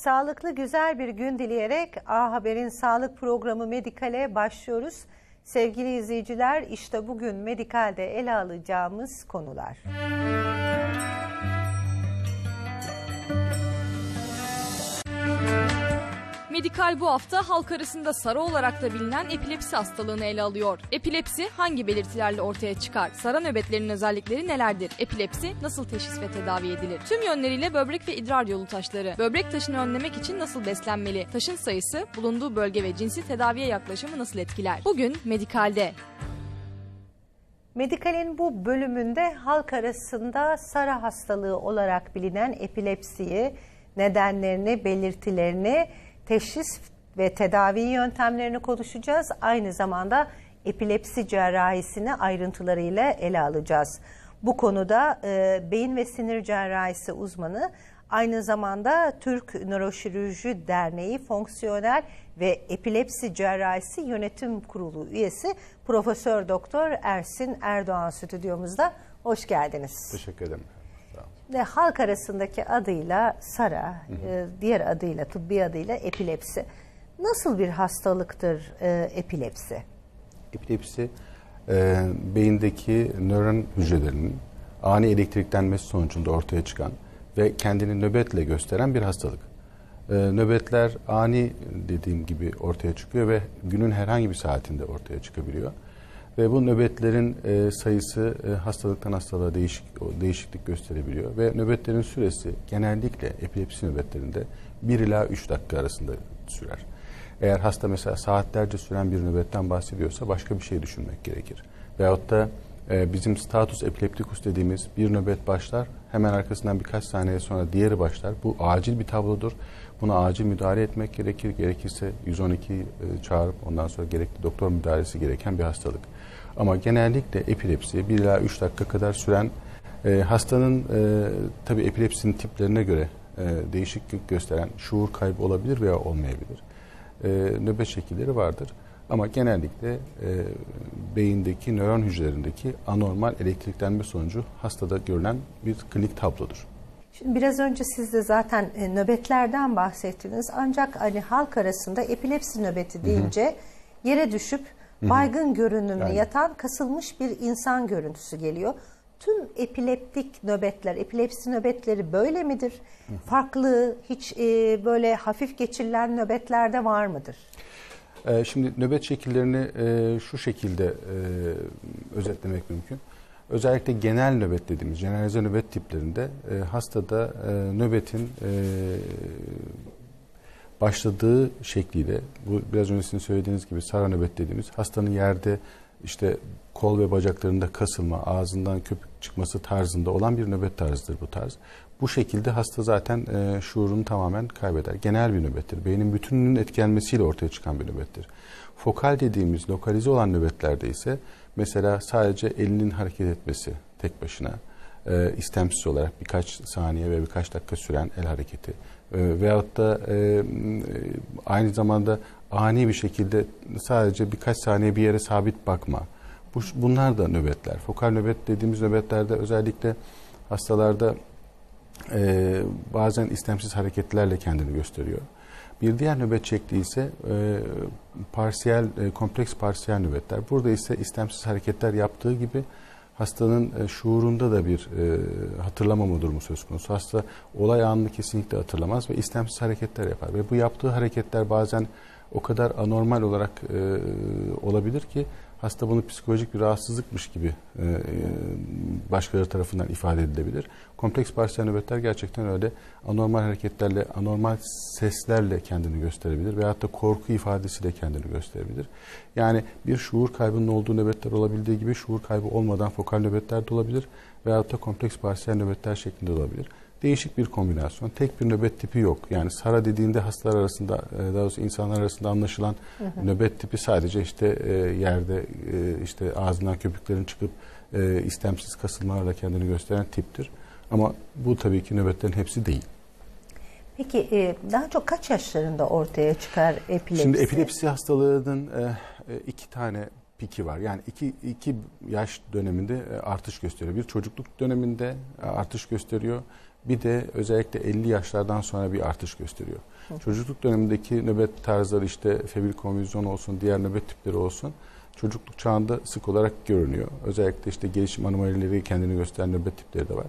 Sağlıklı güzel bir gün dileyerek A Haber'in sağlık programı Medikal'e başlıyoruz. Sevgili izleyiciler işte bugün Medikal'de ele alacağımız konular. Medikal bu hafta halk arasında sarı olarak da bilinen epilepsi hastalığını ele alıyor. Epilepsi hangi belirtilerle ortaya çıkar? Sara nöbetlerinin özellikleri nelerdir? Epilepsi nasıl teşhis ve tedavi edilir? Tüm yönleriyle böbrek ve idrar yolu taşları. Böbrek taşını önlemek için nasıl beslenmeli? Taşın sayısı, bulunduğu bölge ve cinsi tedaviye yaklaşımı nasıl etkiler? Bugün Medikal'de. Medikal'in bu bölümünde halk arasında Sara hastalığı olarak bilinen epilepsiyi, nedenlerini, belirtilerini, teşhis ve tedavi yöntemlerini konuşacağız. Aynı zamanda epilepsi cerrahisini ayrıntılarıyla ele alacağız. Bu konuda e, beyin ve sinir cerrahisi uzmanı aynı zamanda Türk Nöroşirurji Derneği Fonksiyonel ve Epilepsi Cerrahisi Yönetim Kurulu üyesi Profesör Doktor Ersin Erdoğan stüdyomuzda. Hoş geldiniz. Teşekkür ederim. Ve halk arasındaki adıyla SARA, e, diğer adıyla, tıbbi adıyla epilepsi. Nasıl bir hastalıktır e, epilepsi? Epilepsi e, beyindeki nöron hücrelerinin ani elektriklenmesi sonucunda ortaya çıkan ve kendini nöbetle gösteren bir hastalık. E, nöbetler ani dediğim gibi ortaya çıkıyor ve günün herhangi bir saatinde ortaya çıkabiliyor. Ve bu nöbetlerin e, sayısı e, hastalıktan hastalığa değişik, değişiklik gösterebiliyor. Ve nöbetlerin süresi genellikle epilepsi nöbetlerinde 1 ila 3 dakika arasında sürer. Eğer hasta mesela saatlerce süren bir nöbetten bahsediyorsa başka bir şey düşünmek gerekir. Veyahut da e, bizim status epileptikus dediğimiz bir nöbet başlar, hemen arkasından birkaç saniye sonra diğeri başlar. Bu acil bir tablodur. Buna acil müdahale etmek gerekir. Gerekirse 112 e, çağırıp ondan sonra gerekli doktor müdahalesi gereken bir hastalık. Ama genellikle epilepsi 1 ila 3 dakika kadar süren e, hastanın e, tabi epilepsinin tiplerine göre e, değişiklik gösteren şuur kaybı olabilir veya olmayabilir. E, nöbet şekilleri vardır. Ama genellikle e, beyindeki nöron hücrelerindeki anormal elektriklenme sonucu hastada görülen bir klinik tablodur. Şimdi biraz önce siz de zaten e, nöbetlerden bahsettiniz. Ancak hani halk arasında epilepsi nöbeti deyince yere düşüp baygın görünümlü yani. yatan kasılmış bir insan görüntüsü geliyor. Tüm epileptik nöbetler, epilepsi nöbetleri böyle midir? Farklı, hiç e, böyle hafif geçirilen nöbetlerde var mıdır? Ee, şimdi nöbet şekillerini e, şu şekilde e, özetlemek mümkün. Özellikle genel nöbet dediğimiz generalize nöbet tiplerinde e, hastada e, nöbetin e, başladığı şekliyle bu biraz önce sizin söylediğiniz gibi sara nöbet dediğimiz hastanın yerde işte kol ve bacaklarında kasılma, ağzından köpük çıkması tarzında olan bir nöbet tarzıdır bu tarz. Bu şekilde hasta zaten e, şuurunu tamamen kaybeder. Genel bir nöbettir. Beynin bütününün etkilenmesiyle ortaya çıkan bir nöbettir. Fokal dediğimiz lokalize olan nöbetlerde ise mesela sadece elinin hareket etmesi tek başına e, istemsiz olarak birkaç saniye ve birkaç dakika süren el hareketi e, veyahut da e, aynı zamanda ani bir şekilde sadece birkaç saniye bir yere sabit bakma. Bu, bunlar da nöbetler. Fokal nöbet dediğimiz nöbetlerde özellikle hastalarda e, bazen istemsiz hareketlerle kendini gösteriyor. Bir diğer nöbet şekli ise e, parsiyel, e, kompleks parsiyel nöbetler. Burada ise istemsiz hareketler yaptığı gibi hastanın e, şuurunda da bir e, hatırlamama durumu söz konusu. Hasta olay anını kesinlikle hatırlamaz ve istemsiz hareketler yapar. Ve bu yaptığı hareketler bazen o kadar anormal olarak e, olabilir ki hasta bunu psikolojik bir rahatsızlıkmış gibi e, e, başkaları tarafından ifade edilebilir. Kompleks parsiyel nöbetler gerçekten öyle anormal hareketlerle, anormal seslerle kendini gösterebilir veyahut da korku ifadesiyle kendini gösterebilir. Yani bir şuur kaybının olduğu nöbetler olabildiği gibi şuur kaybı olmadan fokal nöbetler de olabilir veyahut da kompleks parsiyel nöbetler şeklinde olabilir değişik bir kombinasyon. Tek bir nöbet tipi yok. Yani SARA dediğinde hastalar arasında, e, daha doğrusu insanlar arasında anlaşılan hı hı. nöbet tipi sadece işte e, yerde e, işte ağzından köpüklerin çıkıp istemsiz kasılmalarla kendini gösteren tiptir. Ama bu tabii ki nöbetlerin hepsi değil. Peki daha çok kaç yaşlarında ortaya çıkar epilepsi? Şimdi epilepsi hastalığının iki tane piki var. Yani iki, iki yaş döneminde artış gösteriyor. Bir çocukluk döneminde artış gösteriyor. Bir de özellikle 50 yaşlardan sonra bir artış gösteriyor. Çocukluk dönemindeki nöbet tarzları işte febrik konvülsyon olsun, diğer nöbet tipleri olsun çocukluk çağında sık olarak görünüyor. Özellikle işte gelişim anomalileri kendini gösteren nöbet tipleri de var.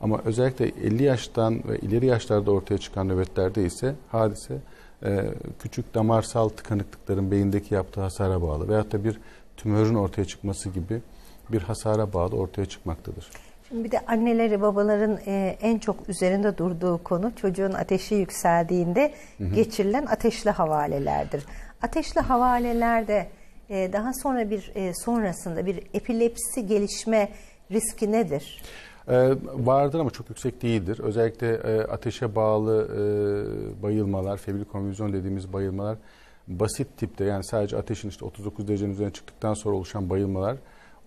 Ama özellikle 50 yaştan ve ileri yaşlarda ortaya çıkan nöbetlerde ise hadise e, küçük damarsal tıkanıklıkların beyindeki yaptığı hasara bağlı veyahut da bir tümörün ortaya çıkması gibi bir hasara bağlı ortaya çıkmaktadır. Şimdi bir de anneleri babaların e, en çok üzerinde durduğu konu çocuğun ateşi yükseldiğinde geçirilen ateşli havalelerdir. Ateşli havalelerde e, daha sonra bir e, sonrasında bir epilepsi gelişme riski nedir? Ee, vardır ama çok yüksek değildir. Özellikle e, ateşe bağlı e, bayılmalar, febrik konvülsyon dediğimiz bayılmalar basit tipte yani sadece ateşin işte 39 derecenin üzerine çıktıktan sonra oluşan bayılmalar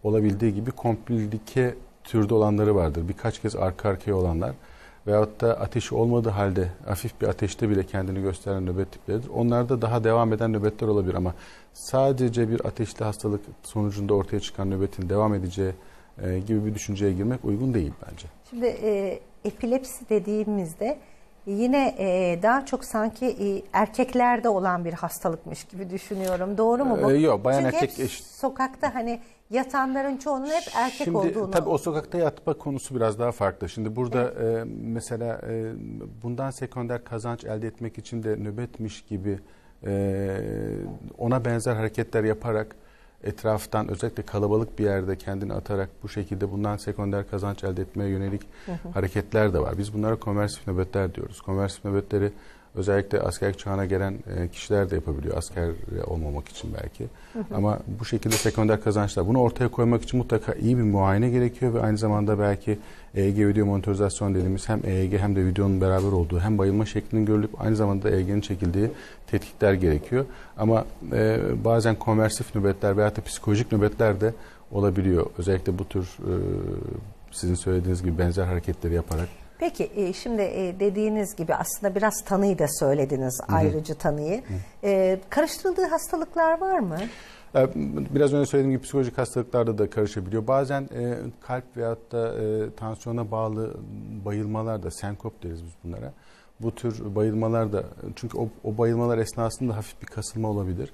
olabildiği gibi komplike türde olanları vardır. Birkaç kez arka arkaya olanlar veyahut da ateşi olmadığı halde hafif bir ateşte bile kendini gösteren nöbet tipleridir. Onlarda daha devam eden nöbetler olabilir ama sadece bir ateşli hastalık sonucunda ortaya çıkan nöbetin devam edeceği e, gibi bir düşünceye girmek uygun değil bence. Şimdi e, epilepsi dediğimizde yine e, daha çok sanki e, erkeklerde olan bir hastalıkmış gibi düşünüyorum. Doğru mu bu? Ee, yok, bayan Çünkü erkek eş- sokakta hani yatanların çoğunun hep erkek Şimdi olduğunu. tabii o sokakta yatma konusu biraz daha farklı. Şimdi burada e, mesela e, bundan sekonder kazanç elde etmek için de nöbetmiş gibi e, ona benzer hareketler yaparak etraftan özellikle kalabalık bir yerde kendini atarak bu şekilde bundan sekonder kazanç elde etmeye yönelik hareketler de var. Biz bunlara konversif nöbetler diyoruz. Konversif nöbetleri özellikle askerlik çağına gelen e, kişiler de yapabiliyor. Asker olmamak için belki. Ama bu şekilde sekonder kazançlar. Bunu ortaya koymak için mutlaka iyi bir muayene gerekiyor ve aynı zamanda belki EEG video monitorizasyon dediğimiz hem EEG hem de videonun beraber olduğu hem bayılma şeklinin görülüp aynı zamanda EEG'nin çekildiği tetkikler gerekiyor. Ama e, bazen konversif nöbetler veya da psikolojik nöbetler de olabiliyor. Özellikle bu tür e, sizin söylediğiniz gibi benzer hareketleri yaparak. Peki e, şimdi e, dediğiniz gibi aslında biraz tanıyı da söylediniz ayrıcı tanıyı. E, karıştırıldığı hastalıklar var mı? Ee, Biraz önce söylediğim gibi psikolojik hastalıklarda da karışabiliyor. Bazen e, kalp veyahut da e, tansiyona bağlı bayılmalar da senkop deriz biz bunlara. Bu tür bayılmalar da çünkü o, o bayılmalar esnasında hafif bir kasılma olabilir.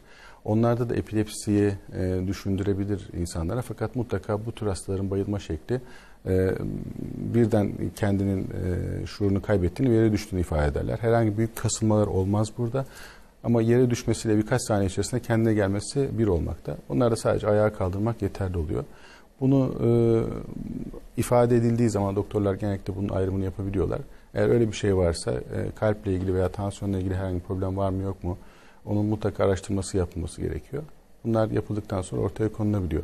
Onlarda da epilepsiyi e, düşündürebilir insanlara fakat mutlaka bu tür hastaların bayılma şekli e, birden kendinin e, şuurunu kaybettiğini yere düştüğünü ifade ederler. Herhangi büyük kasılmalar olmaz burada. Ama yere düşmesiyle birkaç saniye içerisinde kendine gelmesi bir olmakta. Onlar da sadece ayağa kaldırmak yeterli oluyor. Bunu e, ifade edildiği zaman doktorlar genellikle bunun ayrımını yapabiliyorlar. Eğer öyle bir şey varsa e, kalple ilgili veya tansiyonla ilgili herhangi bir problem var mı yok mu onun mutlaka araştırması yapılması gerekiyor. Bunlar yapıldıktan sonra ortaya konulabiliyor.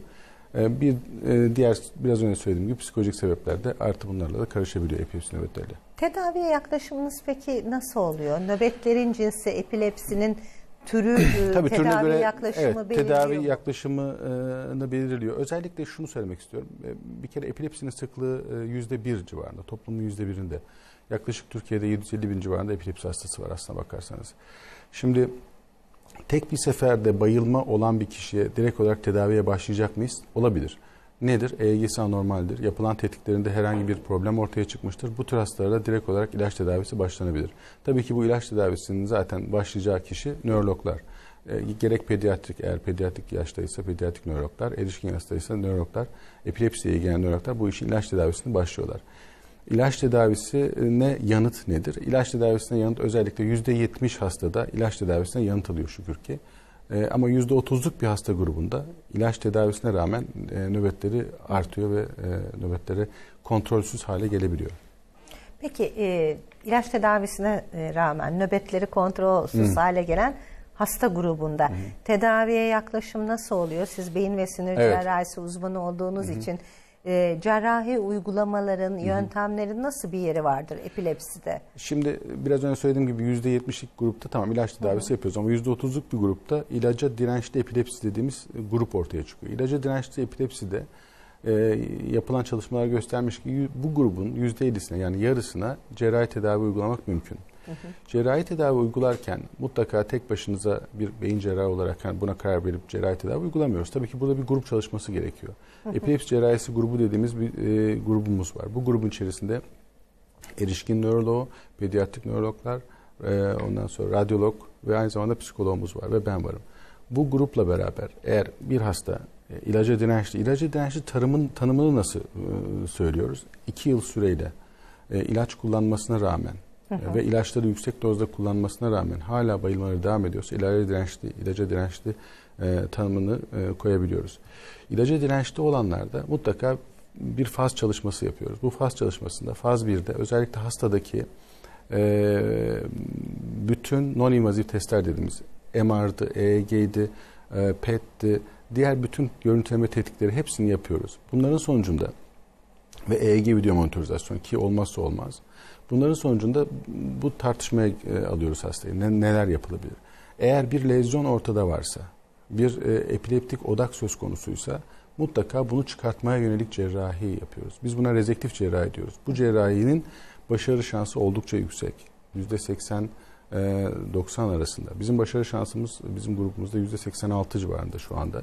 E, bir e, diğer biraz önce söylediğim gibi psikolojik sebepler de artı bunlarla da karışabiliyor epilepsi nöbetleriyle. Tedaviye yaklaşımınız peki nasıl oluyor? Nöbetlerin cinsi, epilepsinin türü, e, Tabii türüne tedavi göre yaklaşımı evet, belirliyor tedavi mu? yaklaşımını belirliyor. Özellikle şunu söylemek istiyorum. E, Bir kere epilepsinin sıklığı yüzde bir civarında, toplumun yüzde birinde. Yaklaşık Türkiye'de 750 bin civarında epilepsi hastası var aslına bakarsanız. Şimdi tek bir seferde bayılma olan bir kişiye direkt olarak tedaviye başlayacak mıyız? Olabilir. Nedir? EEG'si anormaldir. Yapılan tetkiklerinde herhangi bir problem ortaya çıkmıştır. Bu tür hastalara direkt olarak ilaç tedavisi başlanabilir. Tabii ki bu ilaç tedavisinin zaten başlayacağı kişi nörologlar. E, gerek pediatrik eğer pediatrik yaştaysa pediatrik nörologlar, erişkin yaştaysa nörologlar, epilepsiye ilgilenen nörologlar bu işin ilaç tedavisini başlıyorlar. İlaç tedavisine yanıt nedir? İlaç tedavisine yanıt özellikle %70 hastada ilaç tedavisine yanıt alıyor şükür ki. Ee, ama %30'luk bir hasta grubunda ilaç tedavisine rağmen e, nöbetleri artıyor ve e, nöbetleri kontrolsüz hale gelebiliyor. Peki e, ilaç tedavisine e, rağmen nöbetleri kontrolsüz hale gelen hasta grubunda tedaviye yaklaşım nasıl oluyor? Siz beyin ve sinir Evet. cerrahisi uzmanı olduğunuz için e, cerrahi uygulamaların, yöntemlerin nasıl bir yeri vardır epilepside? Şimdi biraz önce söylediğim gibi %70'lik grupta tamam ilaç tedavisi yapıyoruz ama %30'luk bir grupta ilaca dirençli epilepsi dediğimiz e, grup ortaya çıkıyor. İlaca dirençli epilepside e, yapılan çalışmalar göstermiş ki bu grubun %50'sine yani yarısına cerrahi tedavi uygulamak mümkün. Cerrahi tedavi uygularken mutlaka tek başınıza bir beyin cerrahı olarak yani buna karar verip cerrahi tedavi uygulamıyoruz. Tabii ki burada bir grup çalışması gerekiyor. Epilepsi cerrahisi grubu dediğimiz bir e, grubumuz var. Bu grubun içerisinde erişkin nöroloğu, pediatrik nörologlar, e, ondan sonra radyolog ve aynı zamanda psikologumuz var ve ben varım. Bu grupla beraber eğer bir hasta e, ilaca dirençli, ilaca dirençli tarımın tanımını nasıl e, söylüyoruz? İki yıl süreyle e, ilaç kullanmasına rağmen e, ve ilaçları yüksek dozda kullanmasına rağmen hala bayılmaları devam ediyorsa ilaca dirençli, ilaca dirençli e, tanımını e, koyabiliyoruz. İlaca dirençli olanlarda mutlaka bir faz çalışması yapıyoruz. Bu faz çalışmasında faz 1'de özellikle hastadaki e, bütün non-invazif testler dediğimiz MR'dı, EEG'di, e, PET'ti, diğer bütün görüntüleme tetkikleri hepsini yapıyoruz. Bunların sonucunda ve EEG video monitorizasyon ki olmazsa olmaz. Bunların sonucunda bu tartışmaya e, alıyoruz hastayı. Ne, neler yapılabilir? Eğer bir lezyon ortada varsa, bir e, epileptik odak söz konusuysa mutlaka bunu çıkartmaya yönelik cerrahi yapıyoruz. Biz buna rezektif cerrahi diyoruz. Bu cerrahinin başarı şansı oldukça yüksek. %80 e, 90 arasında. Bizim başarı şansımız bizim grubumuzda %86 civarında şu anda.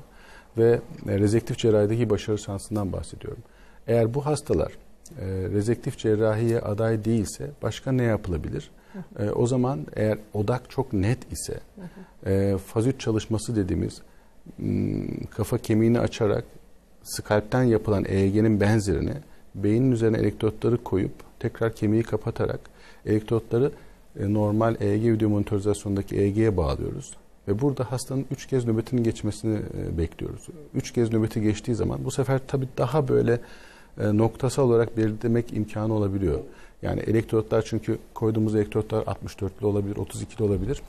Ve e, rezektif cerrahideki başarı şansından bahsediyorum. Eğer bu hastalar e, rezektif cerrahiye aday değilse başka ne yapılabilir? E, o zaman eğer odak çok net ise e, faz 3 çalışması dediğimiz m, kafa kemiğini açarak skalpten yapılan EEG'nin benzerini beynin üzerine elektrotları koyup tekrar kemiği kapatarak elektrotları e, normal EEG video monitorizasyondaki EEG'ye bağlıyoruz. Ve burada hastanın 3 kez nöbetinin geçmesini e, bekliyoruz. 3 kez nöbeti geçtiği zaman bu sefer tabii daha böyle e, noktasal olarak belirlemek imkanı olabiliyor. Yani elektrotlar çünkü koyduğumuz elektrotlar 64'lü olabilir, 32'li olabilir.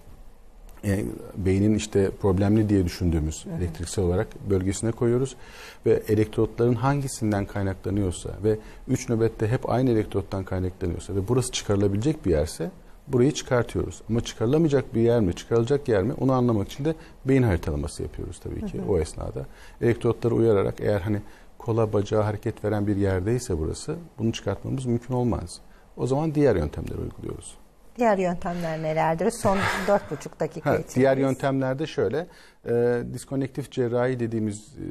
E, beynin işte problemli diye düşündüğümüz elektriksel olarak bölgesine koyuyoruz ve elektrotların hangisinden kaynaklanıyorsa ve 3 nöbette hep aynı elektrottan kaynaklanıyorsa ve burası çıkarılabilecek bir yerse burayı çıkartıyoruz. Ama çıkarılamayacak bir yer mi, çıkarılacak yer mi onu anlamak için de beyin haritalaması yapıyoruz tabii ki o esnada. Elektrotları uyararak eğer hani kola bacağı hareket veren bir yerdeyse burası bunu çıkartmamız mümkün olmaz. O zaman diğer yöntemleri uyguluyoruz. Diğer yöntemler nelerdir? Son dört buçuk dakika Ha, içinde. diğer yöntemlerde şöyle, e, diskonektif cerrahi dediğimiz e,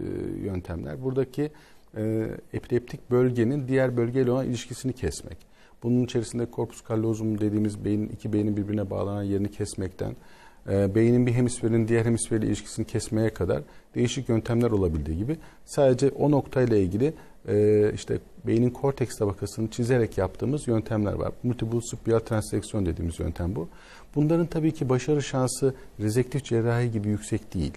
yöntemler. Buradaki e, epileptik bölgenin diğer bölgeyle olan ilişkisini kesmek. Bunun içerisinde korpus callosum dediğimiz beynin iki beynin birbirine bağlanan yerini kesmekten, e, beynin bir hemisferinin diğer hemisferiyle ilişkisini kesmeye kadar değişik yöntemler olabildiği gibi sadece o noktayla ilgili e, işte beynin korteks tabakasını çizerek yaptığımız yöntemler var. Multiple supial transeksiyon dediğimiz yöntem bu. Bunların tabii ki başarı şansı rezektif cerrahi gibi yüksek değil.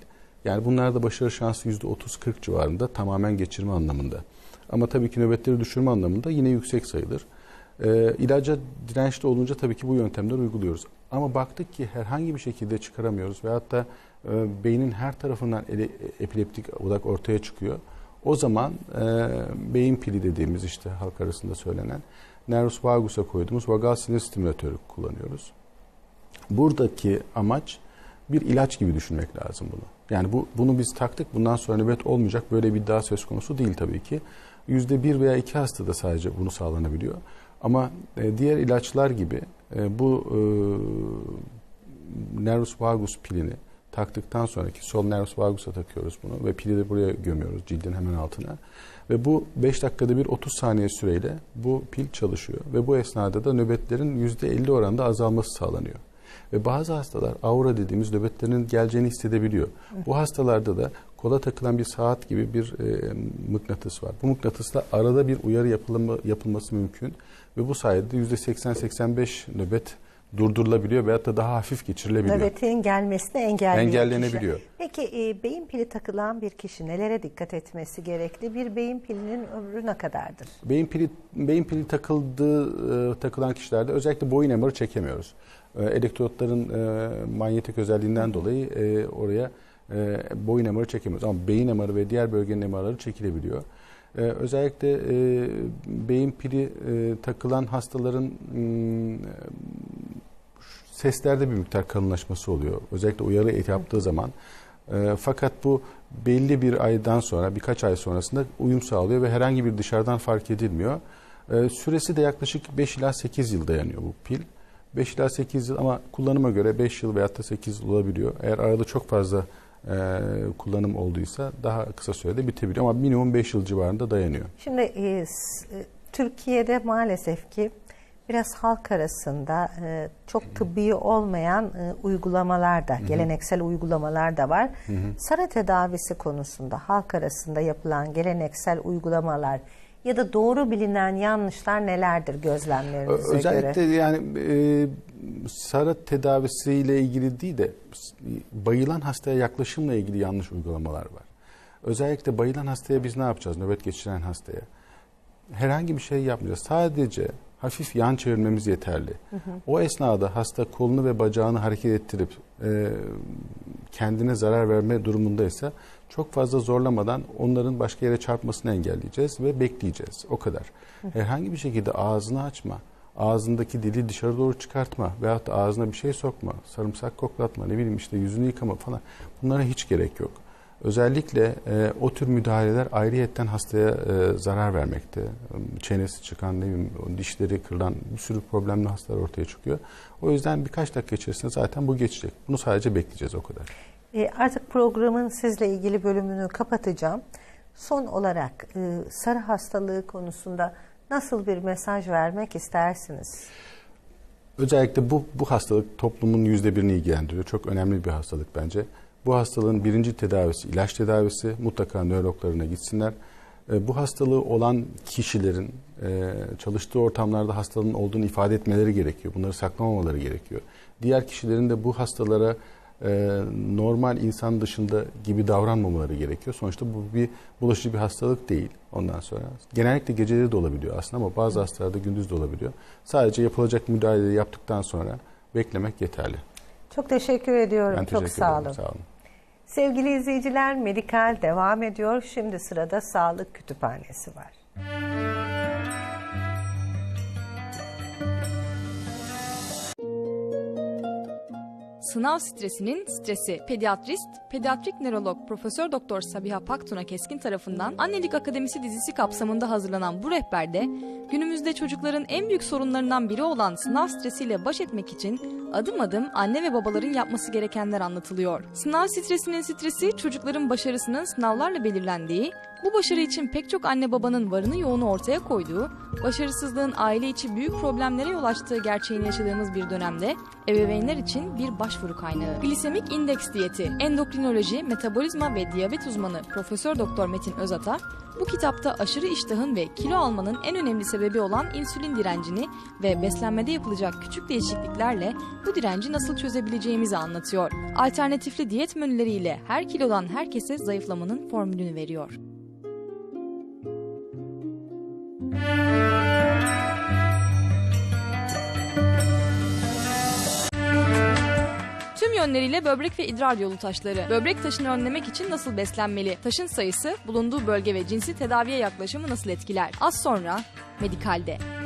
Yani bunlarda başarı şansı %30-40 civarında tamamen geçirme anlamında. Ama tabii ki nöbetleri düşürme anlamında yine yüksek sayılır. E, dirençli olunca tabii ki bu yöntemleri uyguluyoruz. Ama baktık ki herhangi bir şekilde çıkaramıyoruz veyahut da e, beynin her tarafından ele, epileptik odak ortaya çıkıyor. O zaman e, beyin pili dediğimiz işte halk arasında söylenen nervus vagus'a koyduğumuz vagal sinir stimülatörü kullanıyoruz. Buradaki amaç bir ilaç gibi düşünmek lazım bunu. Yani bu bunu biz taktık bundan sonra nöbet olmayacak böyle bir iddia söz konusu değil tabii ki. Yüzde bir veya iki hastada sadece bunu sağlanabiliyor. Ama e, diğer ilaçlar gibi e, bu e, nervus vagus pilini taktıktan sonraki sol nervus vagus'a takıyoruz bunu ve pili de buraya gömüyoruz cildin hemen altına. Ve bu 5 dakikada bir 30 saniye süreyle bu pil çalışıyor ve bu esnada da nöbetlerin %50 oranında azalması sağlanıyor. Ve bazı hastalar aura dediğimiz nöbetlerin geleceğini hissedebiliyor. Bu hastalarda da kola takılan bir saat gibi bir e, mıknatıs var. Bu mıknatısla arada bir uyarı yapılma, yapılması mümkün ve bu sayede %80-85 nöbet durdurulabiliyor veyahut da daha hafif geçirilebiliyor. Nöbetin gelmesini engelliyor Engellenebiliyor. kişi. Peki e, beyin pili takılan bir kişi nelere dikkat etmesi gerekli? Bir beyin pilinin ömrü ne kadardır? Beyin pili beyin pili takıldığı e, takılan kişilerde özellikle boyun MR'ı çekemiyoruz. E, elektrotların e, manyetik özelliğinden dolayı e, oraya e, boyun MR'ı çekemiyoruz. Ama beyin MR'ı ve diğer bölgenin MR'ları çekilebiliyor. E, özellikle e, beyin pili e, takılan hastaların m, seslerde bir miktar kalınlaşması oluyor. Özellikle uyarı et yaptığı zaman. E, fakat bu belli bir aydan sonra, birkaç ay sonrasında uyum sağlıyor ve herhangi bir dışarıdan fark edilmiyor. E, süresi de yaklaşık 5 ila 8 yıl dayanıyor bu pil. 5 ila 8 yıl ama kullanıma göre 5 yıl veyahut da 8 yıl olabiliyor. Eğer arada çok fazla e, kullanım olduysa daha kısa sürede bitebiliyor ama minimum 5 yıl civarında dayanıyor. Şimdi e, e, Türkiye'de maalesef ki Biraz halk arasında e, çok tıbbi olmayan e, uygulamalar da, geleneksel uygulamalar da var. Sara tedavisi konusunda halk arasında yapılan geleneksel uygulamalar ya da doğru bilinen yanlışlar nelerdir gözlemlerinize Özellikle göre? yani e, sara tedavisiyle ilgili değil de bayılan hastaya yaklaşımla ilgili yanlış uygulamalar var. Özellikle bayılan hastaya biz ne yapacağız? Nöbet geçiren hastaya. Herhangi bir şey yapmayacağız. Sadece hafif yan çevirmemiz yeterli. O esnada hasta kolunu ve bacağını hareket ettirip e, kendine zarar verme durumundaysa çok fazla zorlamadan onların başka yere çarpmasını engelleyeceğiz ve bekleyeceğiz. O kadar. Herhangi bir şekilde ağzını açma, ağzındaki dili dışarı doğru çıkartma veyahut da ağzına bir şey sokma, sarımsak koklatma, ne bileyim işte yüzünü yıkama falan bunlara hiç gerek yok. Özellikle e, o tür müdahaleler ayrıyetten hastaya e, zarar vermekte. Çenesi çıkan, ne bileyim, dişleri kırılan bir sürü problemli hastalar ortaya çıkıyor. O yüzden birkaç dakika içerisinde zaten bu geçecek. Bunu sadece bekleyeceğiz o kadar. E, artık programın sizle ilgili bölümünü kapatacağım. Son olarak e, sarı hastalığı konusunda nasıl bir mesaj vermek istersiniz? Özellikle bu, bu hastalık toplumun yüzde birini ilgilendiriyor. Çok önemli bir hastalık bence. Bu hastalığın birinci tedavisi ilaç tedavisi. Mutlaka nörologlarına gitsinler. E, bu hastalığı olan kişilerin e, çalıştığı ortamlarda hastalığın olduğunu ifade etmeleri gerekiyor. Bunları saklamamaları gerekiyor. Diğer kişilerin de bu hastalara e, normal insan dışında gibi davranmamaları gerekiyor. Sonuçta bu bir bulaşıcı bir hastalık değil. Ondan sonra genellikle geceleri de olabiliyor aslında ama bazı hastalarda gündüz de olabiliyor. Sadece yapılacak müdahaleyi yaptıktan sonra beklemek yeterli. Çok teşekkür ediyorum. Ben Çok teşekkür sağ ederim. olun. Sağ olun. Sevgili izleyiciler, Medikal devam ediyor. Şimdi sırada Sağlık Kütüphanesi var. Sınav stresinin stresi. Pediatrist, pediatrik nörolog Profesör Doktor Sabiha Paktuna Keskin tarafından Annelik Akademisi dizisi kapsamında hazırlanan bu rehberde günümüzde çocukların en büyük sorunlarından biri olan sınav stresiyle baş etmek için adım adım anne ve babaların yapması gerekenler anlatılıyor. Sınav stresinin stresi çocukların başarısının sınavlarla belirlendiği, bu başarı için pek çok anne babanın varını yoğunu ortaya koyduğu, başarısızlığın aile içi büyük problemlere yol açtığı gerçeğini yaşadığımız bir dönemde ebeveynler için bir başvuru kaynağı. Glisemik indeks diyeti, endokrinoloji, metabolizma ve diyabet uzmanı Profesör Doktor Metin Özata, bu kitapta aşırı iştahın ve kilo almanın en önemli sebebi olan insülin direncini ve beslenmede yapılacak küçük değişikliklerle bu direnci nasıl çözebileceğimizi anlatıyor. Alternatifli diyet menüleriyle her kilodan herkese zayıflamanın formülünü veriyor. Yönleriyle böbrek ve idrar yolu taşları. Böbrek taşını önlemek için nasıl beslenmeli? Taşın sayısı, bulunduğu bölge ve cinsi tedaviye yaklaşımı nasıl etkiler? Az sonra Medikal'de.